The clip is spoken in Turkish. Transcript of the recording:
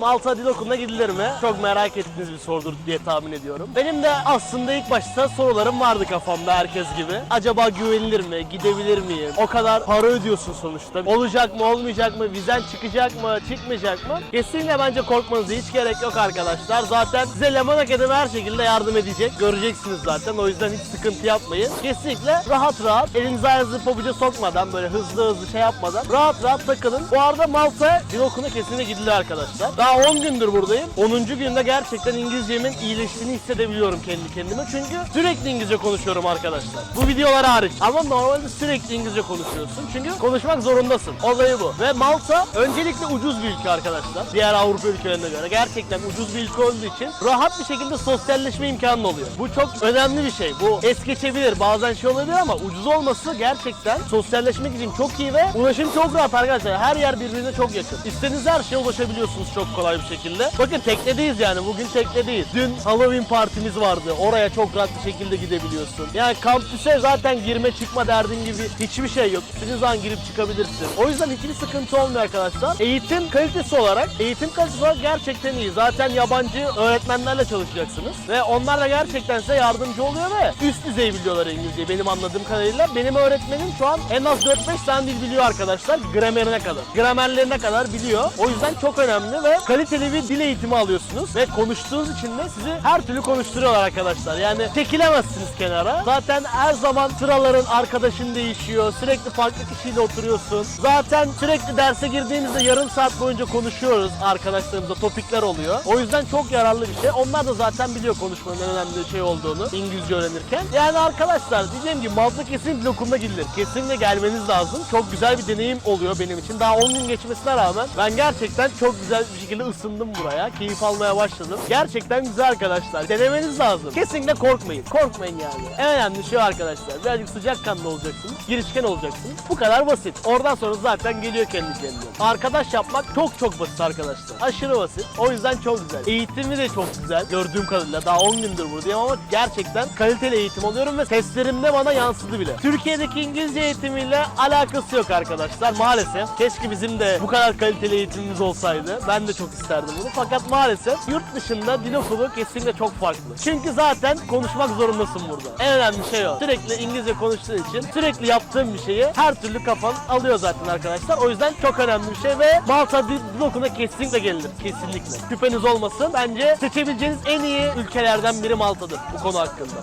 Malta Dil Okulu'na gidilir mi? Çok merak ettiğiniz bir sorudur diye tahmin ediyorum. Benim de aslında ilk başta sorularım vardı kafamda herkes gibi. Acaba güvenilir mi? Gidebilir miyim? O kadar para ödüyorsun sonuçta. Olacak mı olmayacak mı? Vizen çıkacak mı? Çıkmayacak mı? Kesinlikle bence korkmanıza hiç gerek yok arkadaşlar. Zaten size Leman Akademi her şekilde yardım edecek. Göreceksiniz zaten. O yüzden hiç sıkıntı yapmayın. Kesinlikle rahat rahat elinizi ayağınızı pabuca sokmadan böyle hızlı hızlı şey yapmadan rahat rahat takılın. Bu arada Malta Dil Okulu'na kesinlikle gidilir arkadaşlar. Daha 10 gündür buradayım. 10. günde gerçekten İngilizcemin iyileştiğini hissedebiliyorum kendi kendime. Çünkü sürekli İngilizce konuşuyorum arkadaşlar. Bu videolar hariç. Ama normalde sürekli İngilizce konuşuyorsun. Çünkü konuşmak zorundasın. Olayı bu. Ve Malta öncelikle ucuz bir ülke arkadaşlar. Diğer Avrupa ülkelerine göre. Gerçekten ucuz bir ülke olduğu için rahat bir şekilde sosyalleşme imkanı oluyor. Bu çok önemli bir şey. Bu es geçebilir. Bazen şey olabilir ama ucuz olması gerçekten sosyalleşmek için çok iyi ve ulaşım çok rahat arkadaşlar. Her yer birbirine çok yakın. İstediğiniz her şeye ulaşabiliyorsunuz çok kolay bir şekilde. Bakın teknedeyiz yani. Bugün teknedeyiz. Dün Halloween partimiz vardı. Oraya çok rahat bir şekilde gidebiliyorsun. Yani kampüse zaten girme çıkma derdin gibi hiçbir şey yok. İstediğin zaman girip çıkabilirsin. O yüzden hiçbir sıkıntı olmuyor arkadaşlar. Eğitim kalitesi olarak, eğitim kalitesi olarak gerçekten iyi. Zaten yabancı öğretmenlerle çalışacaksınız. Ve onlar da gerçekten size yardımcı oluyor ve üst düzey biliyorlar İngilizceyi benim anladığım kadarıyla. Benim öğretmenim şu an en az 4-5 tane dil biliyor arkadaşlar. Gramerine kadar. Gramerlerine kadar biliyor. O yüzden çok önemli ve kaliteli bir dil eğitimi alıyorsunuz. Ve konuştuğunuz için de sizi her türlü konuşturuyorlar arkadaşlar. Yani çekilemezsiniz kenara. Zaten her zaman sıraların arkadaşın değişiyor. Sürekli farklı kişiyle oturuyorsun. Zaten sürekli derse girdiğimizde yarım saat boyunca konuşuyoruz arkadaşlarımızla. Topikler oluyor. O yüzden çok yararlı bir şey. Onlar da zaten biliyor konuşmanın en önemli şey olduğunu İngilizce öğrenirken. Yani arkadaşlar diyeceğim ki Malta kesinlikle okuluna gidilir. Kesinlikle gelmeniz lazım. Çok güzel bir deneyim oluyor benim için. Daha 10 gün geçmesine rağmen ben gerçekten çok güzel bir şekilde ısındım buraya. Keyif almaya başladım. Gerçekten güzel arkadaşlar. Denemeniz lazım. Kesinlikle korkmayın. Korkmayın yani. En önemli şey arkadaşlar. Birazcık sıcakkanlı olacaksınız. Girişken olacaksınız. Bu kadar basit. Oradan sonra zaten geliyor kendi kendine. Arkadaş yapmak çok çok basit arkadaşlar. Aşırı basit. O yüzden çok güzel. Eğitimi de çok güzel. Gördüğüm kadarıyla daha 10 gündür buradayım ama gerçekten kaliteli eğitim alıyorum ve testlerimde bana yansıdı bile. Türkiye'deki İngilizce eğitimiyle alakası yok arkadaşlar maalesef. Keşke bizim de bu kadar kaliteli eğitimimiz olsaydı. Ben de çok isterdim bunu. Fakat maalesef yurt dışında dil okulu kesinlikle çok farklı. Çünkü zaten konuşmak zorundasın burada. En önemli şey o. Sürekli İngilizce konuştuğun için sürekli yaptığın bir şeyi her türlü kafan alıyor zaten arkadaşlar. O yüzden çok önemli bir şey ve Malta dil, dil okuluna kesinlikle gelinir. Kesinlikle. Şüpheniz olmasın. Bence seçebileceğiniz en iyi ülkelerden biri Malta'dır bu konu hakkında.